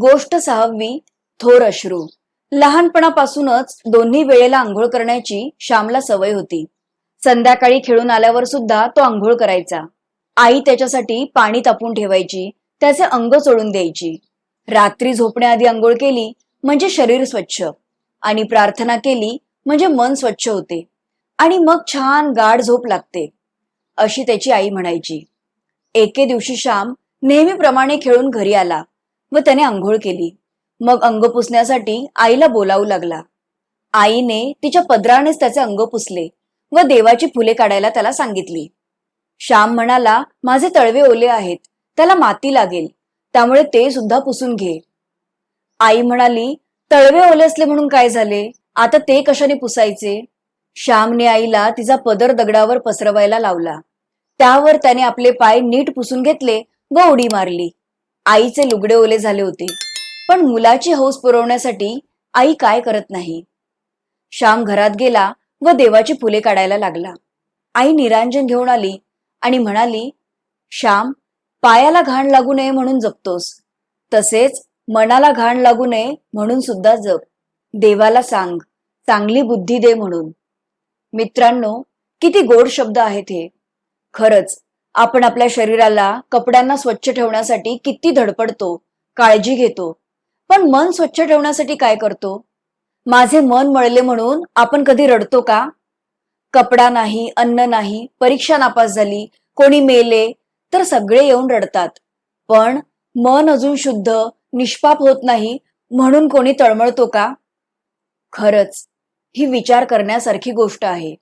गोष्ट सहावी थोर अश्रू. लहानपणापासूनच दोन्ही वेळेला आंघोळ करण्याची श्यामला सवय होती. संध्याकाळी खेळून आल्यावर सुद्धा तो आंघोळ करायचा. आई त्याच्यासाठी पाणी तापून ठेवायची त्याचे अंग चोळून द्यायची. रात्री झोपण्याआधी आंघोळ केली म्हणजे शरीर स्वच्छ. आणि प्रार्थना केली म्हणजे मन स्वच्छ होते. आणि मग छान गाढ झोप लागते. अशी त्याची आई म्हणायची. एके दिवशी श्याम नेहमीप्रमाणे खेळून घरी आला. व त्याने आंघोळ केली. मग अंग पुसण्यासाठी आईला बोलावू लागला. आईने तिच्या पदरानेच त्याचे अंग पुसले व देवाची फुले काढायला त्याला सांगितली. श्याम म्हणाला माझे तळवे ओले आहेत त्याला माती लागेल त्यामुळे ते सुद्धा पुसून घे. आई म्हणाली तळवे ओले असले म्हणून काय झाले? आता ते कशाने पुसायचे? श्यामने आईला तिचा पदर दगडावर पसरवायला लावला. त्यावर त्याने आपले पाय नीट पुसून घेतले व उडी मारली. आईचे लुगडे ओले झाले होते. पण मुलाची हौस पुरवण्यासाठी आई काय करत नाही. श्याम घरात गेला व देवाची फुले काढायला लागला. आई निरांजन घेऊन आली आणि म्हणाली श्याम पायाला घाण लागू नये म्हणून जपतोस. तसेच मनाला घाण लागू नये म्हणून सुद्धा जप. देवाला सांग चांगली बुद्धी दे म्हणून. मित्रांनो किती गोड शब्द आहेत हे. खरंच आपण आपल्या शरीराला कपड्यांना स्वच्छ ठेवण्यासाठी किती धडपडतो काळजी घेतो. पण मन स्वच्छ ठेवण्यासाठी काय करतो? माझे मन मळले म्हणून आपण कधी रडतो का? कपडा नाही अन्न नाही परीक्षा नापास झाली कोणी मेले तर सगळे येऊन रडतात. पण मन अजून शुद्ध निष्पाप होत नाही म्हणून कोणी तळमळतो का? खरंच ही विचार करण्यासारखी गोष्ट आहे.